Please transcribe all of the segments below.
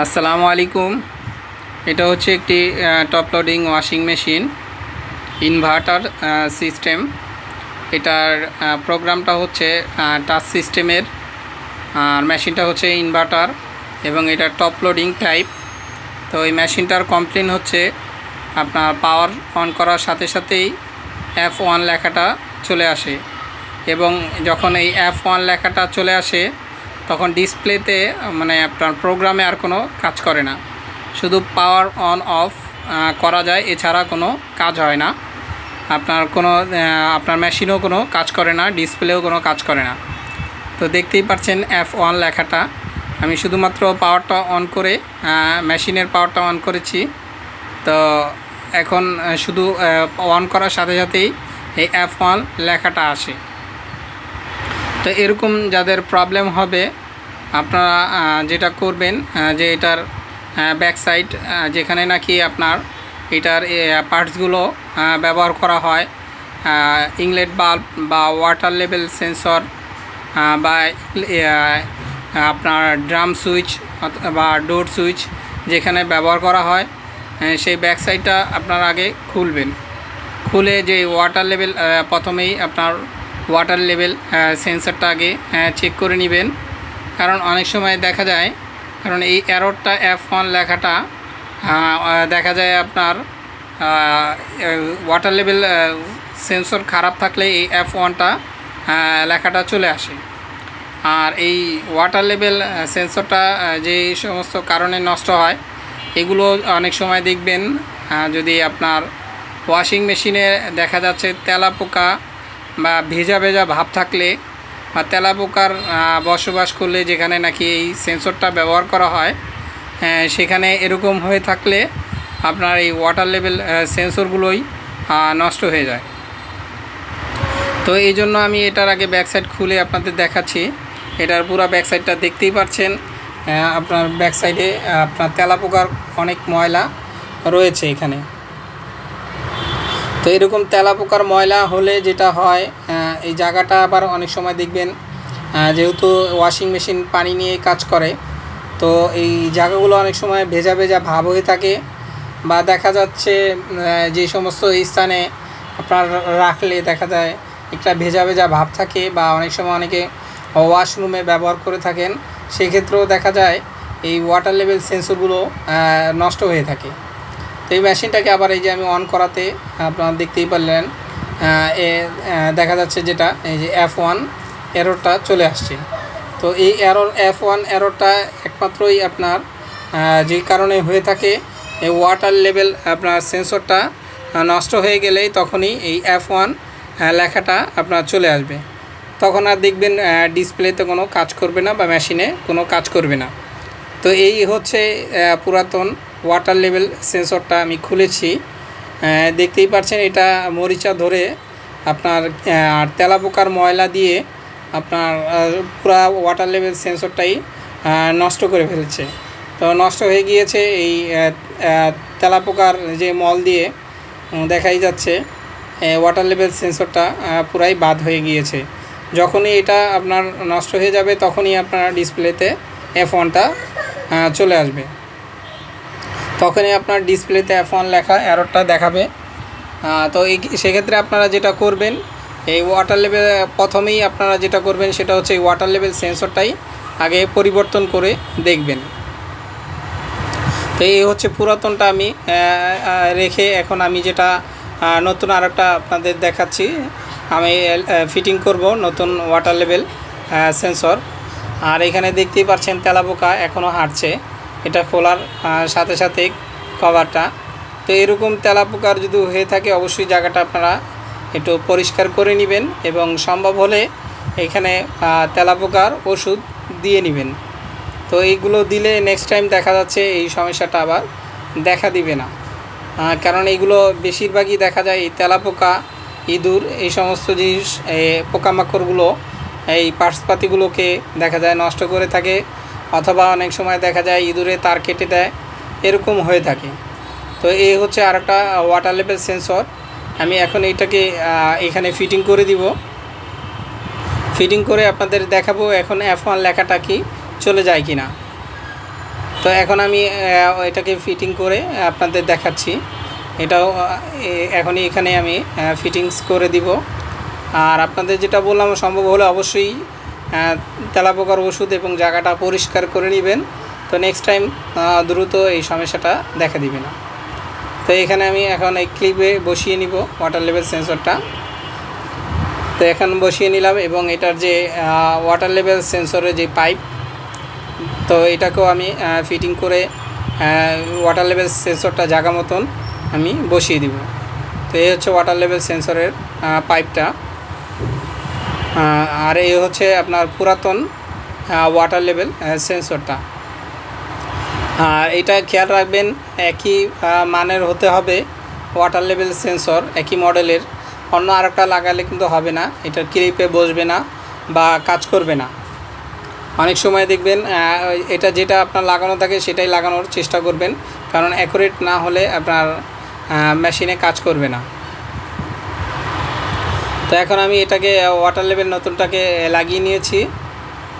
আসসালামু আলাইকুম। এটা হচ্ছে একটি top loading washing machine inverter system এটার প্রোগ্রামটা হচ্ছে টাচ সিস্টেমের আর মেশিনটা হচ্ছে ইনভার্টার এবং এটা টপ লোডিং টাইপ তো এই মেশিনটার কমপ্লেন হচ্ছে, আপনার পাওয়ার অন করার সাথে সাথেই এফ ওয়ান লেখাটা চলে আসে। এবং যখন এই এফ ওয়ান লেখাটা চলে আসে তখন ডিসপ্লেতে মানে আপনার প্রোগ্রামে আর কোনো কাজ করে না। শুধু পাওয়ার অন, অফ করা যায়, এছাড়া কোনো কাজ হয় না। আপনার কোনো আপনার মেশিনও কোনো কাজ করে না, ডিসপ্লেও কোনো কাজ করে না। তো দেখতেই পাচ্ছেন এফ ওয়ান লেখাটা। আমি শুধুমাত্র পাওয়ারটা অন করে মেশিনের পাওয়ারটা অন করেছি। তো এখন শুধু অন করার সাথে সাথেই এই এফ ওয়ান লেখাটা আসে। তো এরকম যাদের প্রবলেম হবে, আপনারা যেটা করবেন যে এটার ব্যাক সাইড যেখানে নাকি আপনার এটার পার্টসগুলো ব্যবহার করা হয় ইংলেট বাল্ব বা ওয়াটার লেভেল সেন্সর বা আপনার ড্রাম সুইচ বা ডোর সুইচ যেখানে ব্যবহার করা হয় সেই ব্যাক সাইডটা আপনার আগে খুলবেন। খুলে যে ওয়াটার লেভেল প্রথমেই আপনার ওয়াটার লেভেল সেন্সারটা আগে চেক করে নেবেন। কারণ অনেক সময় দেখা যায়, কারণ এই অ্যারোরটা এফ ওয়ান লেখাটা দেখা যায় আপনার ওয়াটার লেভেল সেন্সর খারাপ থাকলে এই এফ ওয়ানটা লেখাটা চলে আসে। আর এই ওয়াটার লেভেল সেন্সরটা যে সমস্ত কারণে নষ্ট হয়, এগুলো অনেক সময় দেখবেন যদি আপনার ওয়াশিং মেশিনে দেখা যাচ্ছে তেলা পোকা বা ভেজা ভেজা ভাব থাকলে বা তেলা পোকার বসবাস করলে যেখানে নাকি এই সেন্সরটা ব্যবহার করা হয় সেখানে এরকম হয়ে থাকলে আপনার এই ওয়াটার লেভেল সেন্সরগুলোই নষ্ট হয়ে যায়। তো এই জন্য আমি এটার আগে ব্যাক সাইড খুলে আপনাদের দেখাচ্ছি। এটার পুরো ব্যাক সাইডটা দেখতেই পাচ্ছেন আপনার ব্যাক সাইডে আপনার তেলাপোকার অনেক ময়লা রয়েছে এখানে। তো এরকম তেলা পোকার ময়লা হলে যেটা হয় এই জায়গাটা আবার অনেক সময় দেখবেন যেহেতু ওয়াশিং মেশিন পানি নিয়ে কাজ করে, তো এই জায়গাগুলো অনেক সময় ভেজা ভেজা ভাব হয়ে থাকে বা দেখা যাচ্ছে যে সমস্ত স্থানে আপনার রাখলে দেখা যায় একটা ভেজা ভেজা ভাব থাকে বা অনেক সময় অনেকে ওয়াশরুমে ব্যবহার করে থাকেন, সেক্ষেত্রেও দেখা যায় এই ওয়াটার লেভেল সেন্সরগুলো নষ্ট হয়ে থাকে। তো এই মেশিনটাকে আবার এই যে আমি অন করাতে আপনারা দেখতেই পারলেন এ দেখা যাচ্ছে যেটা, এই যে এফ ওয়ান এরোরটা চলে আসছে। তো এই এরর এফ ওয়ান এরোরটা একমাত্রই আপনার যে কারণে হয়ে থাকে, এই ওয়াটার লেভেল আপনার সেন্সরটা নষ্ট হয়ে গেলেই তখনই এই এফ ওয়ান লেখাটা আপনার চলে আসবে। তখন আর দেখবেন ডিসপ্লেতে কোনো কাজ করবে না বা মেশিনে কোনো কাজ করবে না। তো এই হচ্ছে পুরাতন ওয়াটার লেভেল সেন্সরটা আমি খুলেছি। দেখতেই পাচ্ছেন এটা মরিচা ধরে আপনার আর তেলাপোকার ময়লা দিয়ে আপনার পুরা ওয়াটার লেভেল সেন্সরটাই নষ্ট করে ফেলেছে। তো নষ্ট হয়ে গিয়েছে এই তেলাপোকার যে মল দিয়ে দেখাই যাচ্ছে ওয়াটার লেভেল সেন্সরটা পুরাই বাদ হয়ে গিয়েছে। যখনই এটা আপনার নষ্ট হয়ে যাবে, তখনই আপনার ডিসপ্লেতে এফ ওয়ানটা চলে আসবে। তখনই আপনার ডিসপ্লেতে এফ ওয়ান লেখা অ্যারোটা দেখাবে। তো এই সেক্ষেত্রে আপনারা যেটা করবেন, এই ওয়াটার লেভেল প্রথমেই আপনারা যেটা করবেন সেটা হচ্ছে এই ওয়াটার লেভেল সেন্সরটাই আগে পরিবর্তন করে দেখবেন। তো এই হচ্ছে পুরাতনটা আমি রেখে এখন আমি যেটা নতুন আরেকটা আপনাদের দেখাচ্ছি। আমি ফিটিং করব নতুন ওয়াটার লেভেল সেন্সর আর এখানে দেখতেই পাচ্ছেন তেলাপোকা এখনও হাঁটছে। এটা খোলার সাথে সাথে কভারটা। তো এরকম তেলাপোকার যদি হয়ে থাকে, অবশ্যই জায়গাটা আপনারা একটু পরিষ্কার করে নেবেন এবং সম্ভব হলে এখানে তেলাপোকার ওষুধ দিয়ে নেবেন। তো এইগুলো দিলে নেক্সট টাইম দেখা যাচ্ছে এই সমস্যাটা আবার দেখা দিবে না। কারণ এইগুলো বেশিরভাগই দেখা যায় এই তেলাপোকা, ইঁদুর, এই সমস্ত জিনিস পোকামাকড়গুলো, এই পার্টসপাতিগুলোকে দেখা যায় নষ্ট করে থাকে। অথবা অনেক সময় দেখা যায় ইঁদুরে তার কেটে দেয়, এরকম হয়ে থাকে। তো এই হচ্ছে আরেকটা ওয়াটার লেভেল সেন্সর আমি এখন এইটাকে এখানে ফিটিং করে দিব। ফিটিং করে আপনাদের দেখাবো এখন এফ ওয়ান লেখাটা কি, চলে যায় কি না তো এখন আমি এটাকে ফিটিং করে আপনাদের দেখাচ্ছি। এটাও এখনই এখানে আমি ফিটিংস করে দিব। আর আপনাদের যেটা বললাম, সম্ভব হলে অবশ্যই তেলাপোকার ওষুধ এবং জায়গাটা পরিষ্কার করে নেবেন। তো নেক্সট টাইম দ্রুত এই সমস্যাটা দেখা দিবে না। তো এখানে আমি এখন এই ক্লিপে বসিয়ে নিব ওয়াটার লেভেল সেন্সরটা তো এখন বসিয়ে নিলাম এবং এটার যে ওয়াটার লেভেল সেন্সরের যে পাইপ তো এটাকেও আমি ফিটিং করে ওয়াটার লেভেল সেন্সরটা জায়গা মতন আমি বসিয়ে দিব। তো এই হচ্ছে ওয়াটার লেভেল সেন্সরের পাইপটা আর এই হচ্ছে আপনার পুরাতন ওয়াটার লেভেল সেন্সরটা আর এটা খেয়াল রাখবেন, একই মানের হতে হবে ওয়াটার লেভেল সেন্সর একই মডেলের অন্য আরেকটা লাগালে কিন্তু হবে না, এটা ক্লিপে বসবে না বা কাজ করবে না। অনেক সময় দেখবেন এটা যেটা আপনার লাগানো থাকে সেটাই লাগানোর চেষ্টা করবেন, কারণ অ্যাকুরেট না হলে আপনার মেশিনে কাজ করবে না। তো এখন আমি এটাকে ওয়াটার লেভেল নতুনটাকে লাগিয়ে নিয়েছি।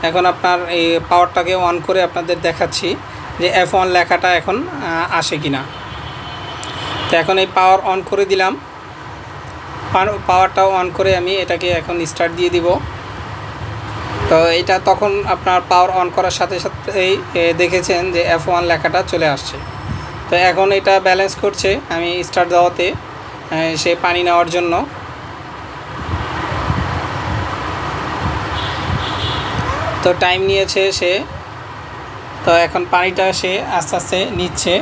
এখন আপনার এই পাওয়ারটাকে অন করে আপনাদের দেখাচ্ছি যে এফ ওয়ান লেখাটা এখন আসে কি না তো এখন এই পাওয়ার অন করে দিলাম। পাওয়ার- পাওয়ারটাও অন করে আমি এটাকে এখন স্টার্ট দিয়ে দিব। তো এটা তখন আপনার পাওয়ার অন করার সাথে সাথেই দেখেছেন যে এফ ওয়ান লেখাটা চলে আসছে। তো এখন এটা ব্যালেন্স করছে, আমি স্টার্ট দেওয়াতে সে পানি নেওয়ার জন্য। তো টাইম নিয়েছে সে। তো এখন পানিটা সে আস্তে আস্তে নিচ্ছে।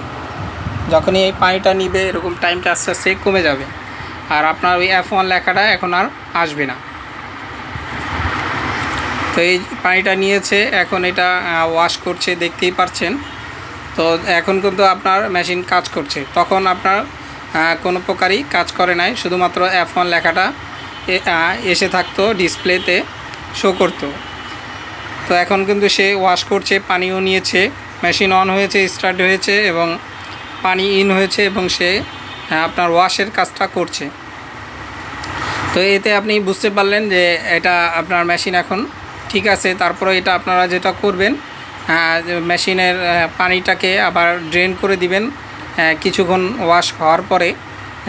যখনই এই পানিটা নিবে, এরকম টাইমটা আস্তে আস্তে কমে যাবে। আর আপনার ওই এফ ওয়ান লেখাটা এখন আর আসবে না। তো এই পানিটা নিয়েছে, এখন এটা ওয়াশ করছে, দেখতেই পাচ্ছেন তো এখন কিন্তু আপনার মেশিন কাজ করছে। তখন আপনার কোনো প্রকারই কাজ করে নাই। শুধুমাত্র এফ ওয়ান লেখাটা এসে থাকতো ডিসপ্লেতে শো করতো। তো এখন কিন্তু সে ওয়াশ করছে, পানিও নিয়েছে মেশিন অন হয়েছে স্টার্ট হয়েছে এবং পানি ইন হয়েছে এবং সে আপনার ওয়াশের কাজটা করছে। তো এতে আপনি বুঝতে পারলেন যে এটা আপনার মেশিন এখন ঠিক আছে, তারপরে এটা আপনারা যেটা করবেন মেশিনের পানিটাকে আবার ড্রেন করে দিবেন কিছুক্ষণ ওয়াশ হওয়ার পরে।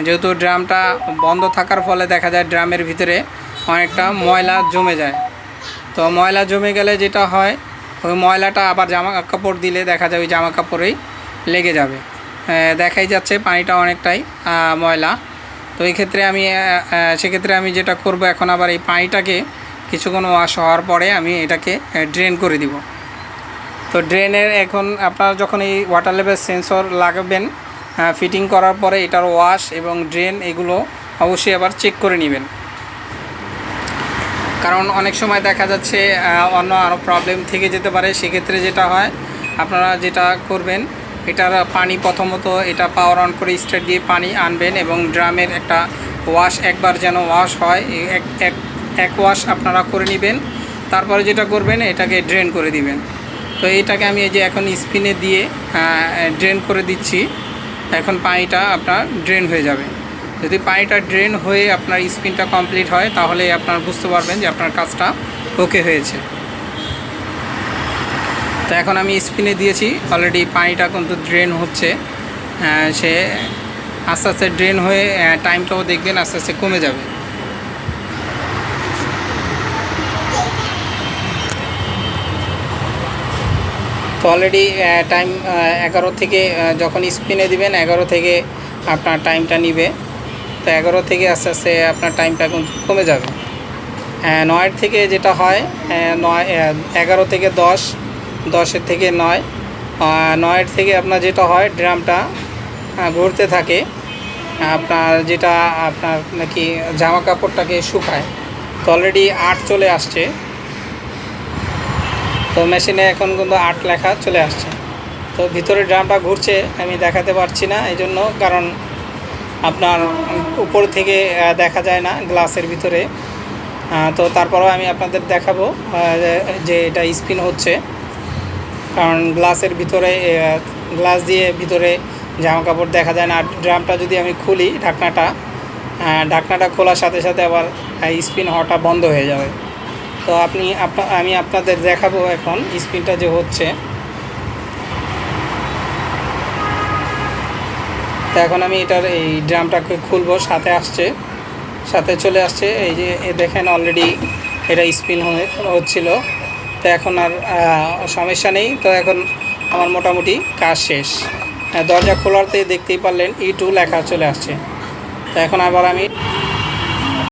যেহেতু ড্রামটা বন্ধ থাকার ফলে দেখা যায় ড্রামের ভিতরে অনেকটা ময়লা জমে যায়। তো ময়লা জমে গেলে যেটা হয়, ওই ময়লাটা আবার জামা কাপড় দিলে দেখা যায় ওই জামা কাপড়েই লেগে যাবে। দেখাই যাচ্ছে পানিটা অনেকটাই ময়লা। তো এই ক্ষেত্রে আমি সেক্ষেত্রে আমি যেটা করব এখন আবার এই পানিটাকে কিছুক্ষণ ওয়াশ হওয়ার পরে আমি এটাকে ড্রেন করে দিব। তো ড্রেনের এখন আপনারা যখন এই ওয়াটার লেভেল সেন্সর লাগাবেন ফিটিং করার পরে এটার ওয়াশ এবং ড্রেন এগুলো অবশ্যই আবার চেক করে নেবেন। কারণ অনেক সময় দেখা যাচ্ছে অন্য আরও প্রবলেম থেকে যেতে পারে, সেক্ষেত্রে যেটা হয়, আপনারা যেটা করবেন, এটার পানি প্রথমত এটা পাওয়ার অন করে স্টার্ট দিয়ে পানি আনবেন এবং ড্রামের একটা ওয়াশ একবার যেন ওয়াশ হয়, এক এক এক ওয়াশ আপনারা করে নেবেন, তারপরে যেটা করবেন, এটাকে ড্রেন করে দিবেন। তো এইটাকে আমি এই যে এখন স্পিনে দিয়ে ড্রেন করে দিচ্ছি, এখন পানিটা আপনার ড্রেন হয়ে যাবে। যদি পানিটা ড্রেন হয়ে আপনার স্পিনটা কমপ্লিট হয়, তাহলে আপনার বুঝতে পারবেন যে আপনার কাজটা ওকে হয়েছে। তো এখন আমি স্পিনে দিয়েছি অলরেডি পানিটা কিন্তু ড্রেন হচ্ছে। সে আস্তে আস্তে ড্রেন হয়ে টাইমটাও দেখবেন, আস্তে আস্তে কমে যাবে। তো অলরেডি টাইম এগারো থেকে যখন স্পিনে দিবেন, এগারো থেকে আপনার টাইমটা নিবে। তো এগারো থেকে আস্তে আস্তে আপনার টাইমটা কিন্তু কমে যাবে। নয়ের থেকে যেটা হয় নয় এগারো থেকে দশ, দশের থেকে নয় নয়ের থেকে আপনার যেটা হয়, ড্রামটা ঘুরতে থাকে। আপনার যেটা আপনার নাকি জামা কাপড়টাকে শুকায়। তো অলরেডি আট চলে আসছে। তো মেশিনে এখন কিন্তু আট লেখা চলে আসছে। তো ভিতরে ড্রামটা ঘুরছে, আমি দেখাতে পারছি না এই জন্য কারণ আপনার উপর থেকে দেখা যায় না গ্লাসের ভিতরে। তো তারপরেও আমি আপনাদের দেখাবো যে- এটা স্পিন হচ্ছে। কারণ গ্লাসের ভিতরে গ্লাস দিয়ে ভিতরে জামা কাপড় দেখা যায় না। আর ড্রামটা যদি আমি খুলি ঢাকনাটা ঢাকনাটা খোলার সাথে সাথে আবার স্পিন হওয়াটা বন্ধ হয়ে যাবে। তো আপনি, আমি আপনাদের দেখাবো এখন স্পিনটা যে হচ্ছে। তো এখন আমি এটার এই ড্রামটাকে খুলবো, সাথে আসছে, সাথে চলে আসছে, এই যে দেখেন অলরেডি এটা স্পিন হচ্ছিল। তো এখন আর সমস্যা নেই, তো এখন আমার মোটামুটি কাজ শেষ। দরজা খোলাতে দেখতেই পারলেন ই টু লেখা চলে আসছে। তো এখন আবার আমি